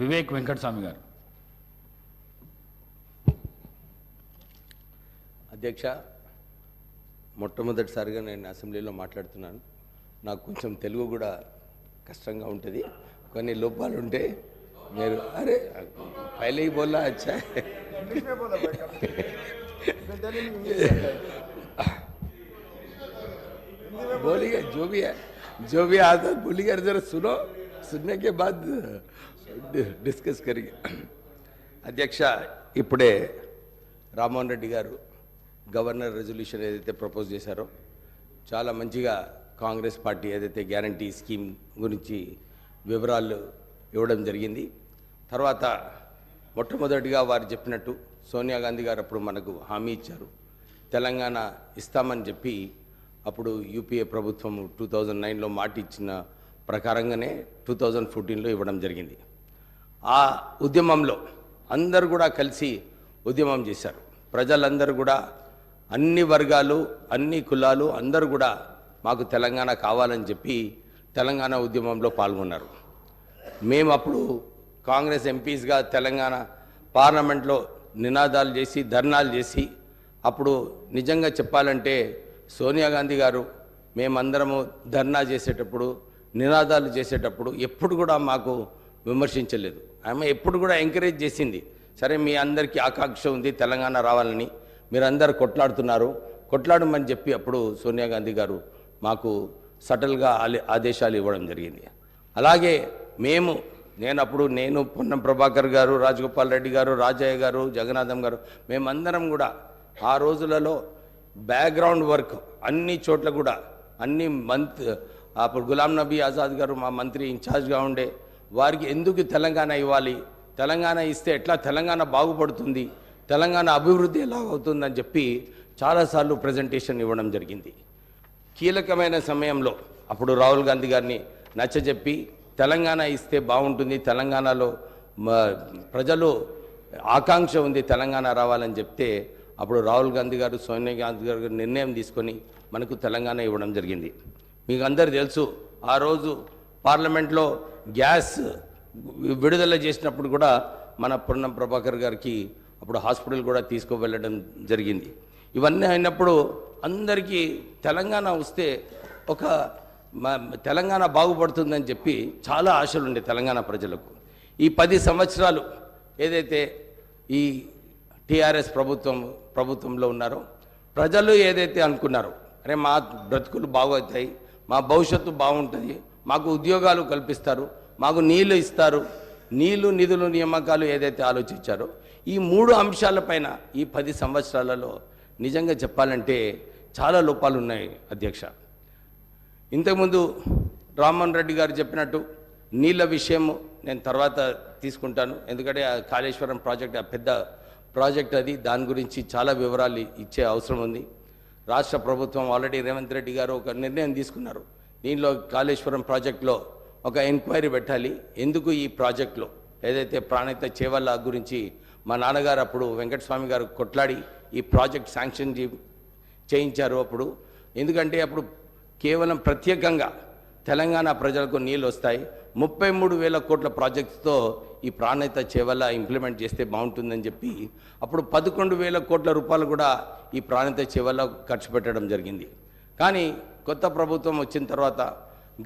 వివేక్ వెంకటస్వామి గారు అధ్యక్ష మొట్టమొదటిసారిగా నేను అసెంబ్లీలో మాట్లాడుతున్నాను నాకు కొంచెం తెలుగు కూడా కష్టంగా ఉంటుంది కొన్ని లోపాలు ఉంటే మీరు అరే పైలే బోలా అచ్చా इंग्लिश में बोला भाई कभी मैं दिल्ली में इंग्लिश करता है। बोलिए जो भी है जो भी आता है बोलिए जरा सुनो सुनने के बाद డిస్కస్ కరిగి. అధ్యక్ష ఇప్పుడే రామ్మోహన్ రెడ్డి గారు గవర్నర్ రెజల్యూషన్ ఏదైతే ప్రపోజ్ చేశారో చాలా మంచిగా కాంగ్రెస్ పార్టీ ఏదైతే గ్యారంటీ స్కీమ్ గురించి వివరాలు ఇవ్వడం జరిగింది. తర్వాత మొట్టమొదటిగా వారు చెప్పినట్టు సోనియా గాంధీ గారు అప్పుడు మనకు హామీ ఇచ్చారు. తెలంగాణ ఇస్తామని చెప్పి అప్పుడు యూపీఏ ప్రభుత్వం టూ థౌజండ్ నైన్లో మాట ఇచ్చిన ప్రకారంగానే టూ థౌజండ్ ఫోర్టీన్లో ఇవ్వడం జరిగింది. ఆ ఉద్యమంలో అందరూ కూడా కలిసి ఉద్యమం చేశారు. ప్రజలందరూ కూడా అన్ని వర్గాలు అన్ని కులాలు అందరూ కూడా మాకు తెలంగాణ కావాలని చెప్పి తెలంగాణ ఉద్యమంలో పాల్గొన్నారు. మేము అప్పుడు కాంగ్రెస్ ఎంపీస్గా తెలంగాణ పార్లమెంట్లో నినాదాలు చేసి ధర్నాలు చేసి అప్పుడు నిజంగా చెప్పాలంటే సోనియా గాంధీ గారు మేమందరము ధర్నా చేసేటప్పుడు నినాదాలు చేసేటప్పుడు ఎప్పుడు కూడా మాకు విమర్శించలేదు. ఆమె ఎప్పుడు కూడా ఎంకరేజ్ చేసింది. సరే మీ అందరికీ ఆకాంక్ష ఉంది తెలంగాణ రావాలని. మీరందరూ కొట్లాడుతున్నారు. కొట్లాడమని చెప్పి అప్పుడు సోనియా గాంధీ గారు మాకు సటల్గా ఆలే- ఆదేశాలు ఇవ్వడం జరిగింది. అలాగే మేము నేను అప్పుడు నేను పొన్నం ప్రభాకర్ గారు రాజగోపాల్ రెడ్డి గారు రాజయ్య గారు జగన్నాథం గారు మేమందరం కూడా ఆ రోజులలో బ్యాక్గ్రౌండ్ వర్క్ అన్ని చోట్ల కూడా అన్ని మంత్ అప్పుడు గులాం నబీ ఆజాద్ గారు మా మంత్రి ఇన్ఛార్జ్గా ఉండే వారికి ఎందుకు తెలంగాణ ఇవ్వాలి? తెలంగాణ ఇస్తే ఎట్లా? తెలంగాణ బాగుపడుతుంది. తెలంగాణ అభివృద్ధి ఎలా అవుతుందని చెప్పి చాలాసార్లు ప్రజెంటేషన్ ఇవ్వడం జరిగింది. కీలకమైన సమయంలో అప్పుడు రాహుల్ గాంధీ గారిని నచ్చజెప్పి తెలంగాణ ఇస్తే బాగుంటుంది తెలంగాణలో ప్రజలు ఆకాంక్ష ఉంది తెలంగాణ రావాలని చెప్తే అప్పుడు రాహుల్ గాంధీ గారు సోనియా గాంధీ గారు నిర్ణయం తీసుకొని మనకు తెలంగాణ ఇవ్వడం జరిగింది. మీకు అందరు తెలుసు ఆ రోజు పార్లమెంట్లో గ్యాస్ విడుదల చేసినప్పుడు కూడా మన పొన్నం ప్రభాకర్ గారికి అప్పుడు హాస్పిటల్ కూడా తీసుకువెళ్ళడం జరిగింది. ఇవన్నీ అయినప్పుడు అందరికీ తెలంగాణ వస్తే ఒక మ- తెలంగాణ బాగుపడుతుందని చెప్పి చాలా ఆశలు ఉండే తెలంగాణ ప్రజలకు. ఈ పది సంవత్సరాలు ఏదైతే ఈ టీఆర్ఎస్ ప్రభుత్వం ప్రభుత్వంలో ఉన్నారో ప్రజలు ఏదైతే అనుకున్నారో అరే మా బ్రతుకులు బాగవుతాయి మా భవిష్యత్తు బాగుంటుంది మాకు ఉద్యోగాలు కల్పిస్తారు మాకు నీళ్ళు ఇస్తారు. నీళ్ళు నిధులు నియామకాలు ఏదైతే ఆలోచించారో ఈ మూడు అంశాలపైన ఈ పది సంవత్సరాలలో నిజంగా చెప్పాలంటే చాలా లోపాలు ఉన్నాయి అధ్యక్ష. ఇంతకుముందు రామ్మోహన్ రెడ్డి గారు చెప్పినట్టు నీళ్ళ విషయం నేను తర్వాత తీసుకుంటాను. ఎందుకంటే ఆ కాళేశ్వరం ప్రాజెక్ట్ ఆ పెద్ద ప్రాజెక్ట్ అది. దాని గురించి చాలా వివరాలు ఇచ్చే అవసరం ఉంది. రాష్ట్ర ప్రభుత్వం ఆల్రెడీ రేవంత్ రెడ్డి గారు ఒక నిర్ణయం తీసుకున్నారు. దీనిలో కాళేశ్వరం ప్రాజెక్టులో ఒక ఎంక్వైరీ పెట్టాలి. ఎందుకు ఈ ప్రాజెక్టులో? ఏదైతే ప్రాణిత చేవల్ల గురించి మా నాన్నగారు అప్పుడు వెంకటస్వామి గారు కొట్లాడి ఈ ప్రాజెక్ట్ శాంక్షన్ చేయించారు అప్పుడు. ఎందుకంటే అప్పుడు కేవలం ప్రత్యేకంగా తెలంగాణ ప్రజలకు నీళ్ళు వస్తాయి. ముప్పై మూడు వేల కోట్ల ప్రాజెక్ట్స్తో ఈ ప్రాణ్యత చేవల్ల ఇంప్లిమెంట్ చేస్తే బాగుంటుందని చెప్పి అప్పుడు పదకొండు వేల కోట్ల రూపాయలు కూడా ఈ ప్రాణ్యత చేవల్ల ఖర్చు పెట్టడం జరిగింది. కానీ కొత్త ప్రభుత్వం వచ్చిన తర్వాత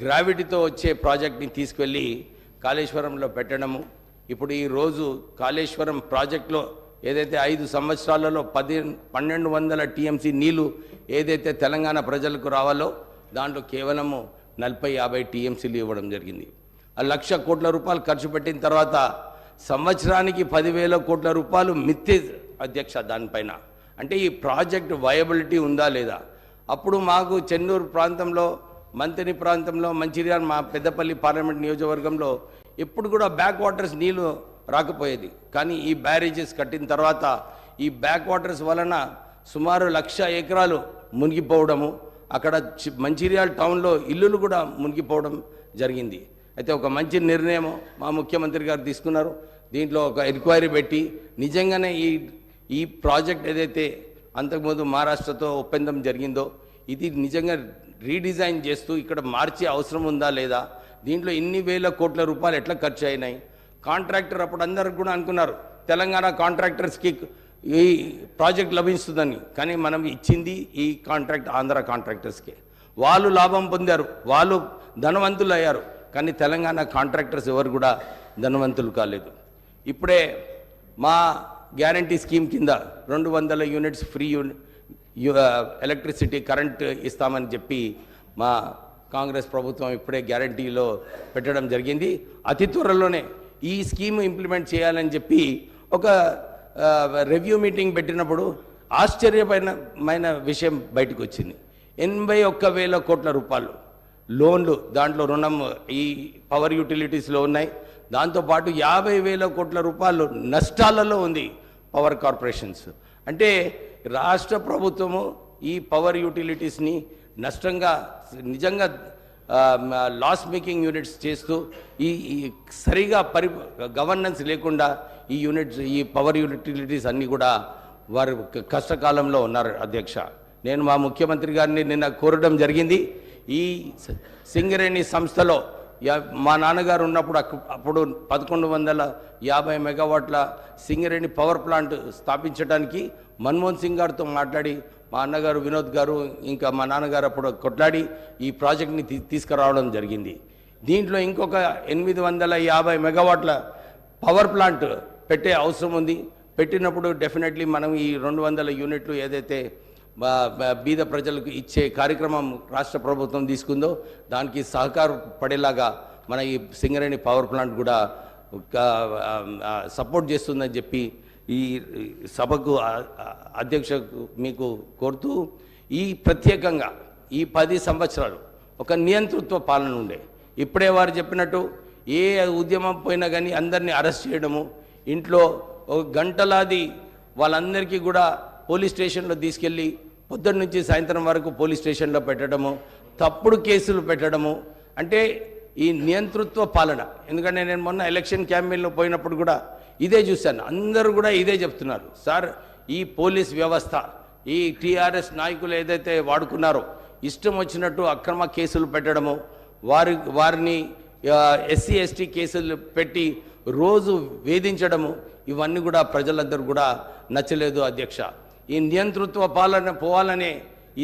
గ్రావిటీతో వచ్చే ప్రాజెక్ట్ని తీసుకెళ్ళి కాళేశ్వరంలో పెట్టడము. ఇప్పుడు ఈ రోజు కాళేశ్వరం ప్రాజెక్టులో ఏదైతే ఐదు సంవత్సరాలలో పది పన్నెండు వందల టీఎంసీ నీళ్ళు ఏదైతే తెలంగాణ ప్రజలకు రావాలో దాంట్లో కేవలము నలభై యాభై టీఎంసీలు ఇవ్వడం జరిగింది. ఆ లక్ష కోట్ల రూపాయలు ఖర్చు పెట్టిన తర్వాత సంవత్సరానికి పదివేల కోట్ల రూపాయలు మిత్తి అధ్యక్ష దానిపైన. అంటే ఈ ప్రాజెక్ట్ వయబిలిటీ ఉందా లేదా? అప్పుడు మాకు చెన్నూరు ప్రాంతంలో మంతిని ప్రాంతంలో మంచిర్యాల మా పెద్దపల్లి పార్లమెంట్ నియోజకవర్గంలో ఎప్పుడు కూడా బ్యాక్ వాటర్స్ నీళ్ళు రాకపోయేది. కానీ ఈ బ్యారేజెస్ కట్టిన తర్వాత ఈ బ్యాక్ వాటర్స్ వలన సుమారు లక్ష ఎకరాలు మునిగిపోవడము అక్కడ చి- మంచిర్యాల టౌన్లో ఇల్లులు కూడా మునిగిపోవడం జరిగింది. అయితే ఒక మంచి నిర్ణయం మా ముఖ్యమంత్రి గారు తీసుకున్నారు. దీంట్లో ఒక ఎంక్వైరీ పెట్టి నిజంగానే ఈ ఈ ప్రాజెక్ట్ ఏదైతే అంతకుముందు మహారాష్ట్రతో ఒప్పందం జరిగిందో ఇది నిజంగా రీడిజైన్ చేస్తూ ఇక్కడ మార్చే అవసరం ఉందా లేదా? దీంట్లో ఇన్ని వేల కోట్ల రూపాయలు ఎట్లా ఖర్చు అయినాయి కాంట్రాక్టర్ అప్పుడు అందరు కూడా అనుకున్నారు తెలంగాణ కాంట్రాక్టర్స్కి ఈ ప్రాజెక్ట్ లభిస్తుందని. కానీ మనం ఇచ్చింది ఈ కాంట్రాక్ట్ ఆంధ్ర కాంట్రాక్టర్స్కే. వాళ్ళు లాభం పొందారు వాళ్ళు ధనవంతులు అయ్యారు కానీ తెలంగాణ కాంట్రాక్టర్స్ ఎవరు కూడా ధనవంతులు కాలేదు. ఇప్పుడే మా గ్యారంటీ స్కీమ్ కింద రెండు వందల యూనిట్స్ ఫ్రీ ఎలక్ట్రిసిటీ కరెంట్ ఇస్తామని చెప్పి మా కాంగ్రెస్ ప్రభుత్వం ఇప్పుడే గ్యారంటీలో పెట్టడం జరిగింది. అతి త్వరలోనే ఈ స్కీమ్ ఇంప్లిమెంట్ చేయాలని చెప్పి ఒక రివ్యూ మీటింగ్ పెట్టినప్పుడు ఆశ్చర్యమైన విషయం బయటకు వచ్చింది ఎనభై ఒక్క వేల కోట్ల రూపాయలు లోన్లు దాంట్లో రుణం ఈ పవర్ యూటిలిటీస్లో ఉన్నాయి. దాంతోపాటు యాభై వేల కోట్ల రూపాయలు నష్టాలలో ఉంది పవర్ కార్పొరేషన్స్. అంటే రాష్ట్ర ప్రభుత్వము ఈ పవర్ యూటిలిటీస్ని నష్టంగా నిజంగా లాస్ మేకింగ్ యూనిట్స్ చేస్తూ ఈ ఈ సరిగా పరి గవర్నెన్స్ లేకుండా ఈ యూనిట్స్ ఈ పవర్ యూటిలిటీస్ అన్నీ కూడా వారు కష్టకాలంలో ఉన్నారు అధ్యక్ష. నేను మా ముఖ్యమంత్రి గారిని నిన్న కోరడం జరిగింది. ఈ సింగరేణి సంస్థలో మా నాన్నగారు ఉన్నప్పుడు అప్పుడు పదకొండు వందల యాభై మెగావాట్ల సింగరేణి పవర్ ప్లాంట్ స్థాపించడానికి మన్మోహన్ సింగ్ గారితో మాట్లాడి మా అన్నగారు వినోద్ గారు ఇంకా మా నాన్నగారు అప్పుడు కొట్లాడి ఈ ప్రాజెక్ట్ని తీ- తీసుకురావడం జరిగింది. దీంట్లో ఇంకొక ఎనిమిది వందల యాభై మెగావాట్ల పవర్ ప్లాంట్ పెట్టే అవసరం ఉంది. పెట్టినప్పుడు డెఫినెట్లీ మనం ఈ రెండు వందల యూనిట్లు ఏదైతే బీద ప్రజలకు ఇచ్చే కార్యక్రమం రాష్ట్ర ప్రభుత్వం తీసుకుందో దానికి సహకారం పడేలాగా మన ఈ సింగరేణి పవర్ ప్లాంట్ కూడా సపోర్ట్ చేస్తుందని చెప్పి ఈ సభకు అధ్యక్షకు మీకు కోరుతూ ఈ ప్రత్యేకంగా ఈ పది సంవత్సరాలు ఒక నియంతృత్వ పాలన ఉండే. ఇప్పుడే వారు చెప్పినట్టు ఏ ఉద్యమం పోయినా కానీ అందరినీ అరెస్ట్ చేయడము ఇంట్లో ఒక గంటలాది వాళ్ళందరికీ కూడా పోలీస్ స్టేషన్లో తీసుకెళ్ళి పొద్దున్న నుంచి సాయంత్రం వరకు పోలీస్ స్టేషన్లో పెట్టడము తప్పుడు కేసులు పెట్టడము అంటే ఈ నియంతృత్వ పాలన. ఎందుకంటే నేను మొన్న ఎలక్షన్ క్యాంపెయిన్లో పోయినప్పుడు కూడా ఇదే చూశాను. అందరూ కూడా ఇదే చెప్తున్నారు. సార్ ఈ పోలీస్ వ్యవస్థ ఈ టీఆర్ఎస్ నాయకులు ఏదైతే వాడుకున్నారో ఇష్టం వచ్చినట్టు అక్రమ కేసులు పెట్టడము వారి వారిని ఎస్సీ ఎస్టీ కేసులు పెట్టి రోజు వేధించడము ఇవన్నీ కూడా ప్రజలందరూ కూడా నచ్చలేదు అధ్యక్ష. ఈ నియంతృత్వ పాలన పోవాలనే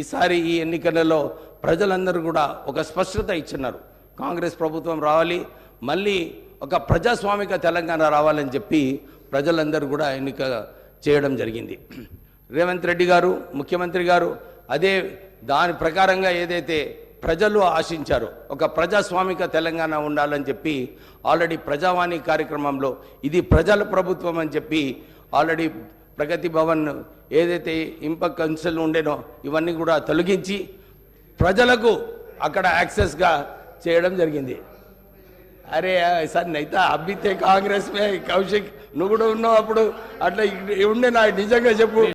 ఈసారి ఈ ఎన్నికలలో ప్రజలందరూ కూడా ఒక స్పష్టత ఇచ్చినారు. కాంగ్రెస్ ప్రభుత్వం రావాలి మళ్ళీ ఒక ప్రజాస్వామిక తెలంగాణ రావాలని చెప్పి ప్రజలందరూ కూడా ఎన్నిక చేయడం జరిగింది. రేవంత్ రెడ్డి గారు ముఖ్యమంత్రి గారు అదే దాని ప్రకారంగా ఏదైతే ప్రజలు ఆశించారు ఒక ప్రజాస్వామిక తెలంగాణ ఉండాలని చెప్పి ఆల్రెడీ ప్రజావాణి కార్యక్రమంలో ఇది ప్రజల ప్రభుత్వం అని చెప్పి ఆల్రెడీ ప్రగతి భవన్ ఏదైతే ఇంప కన్సల్ ఉండేనో ఇవన్నీ కూడా తొలగించి ప్రజలకు అక్కడ యాక్సెస్గా చేయడం జరిగింది. అరే సార్ నైతే అబ్బితే కాంగ్రెస్ మే కౌశిక్ నువ్వు కూడా ఉన్నావు అప్పుడు. అట్లా ఉండే నా నిజంగా చెప్పు.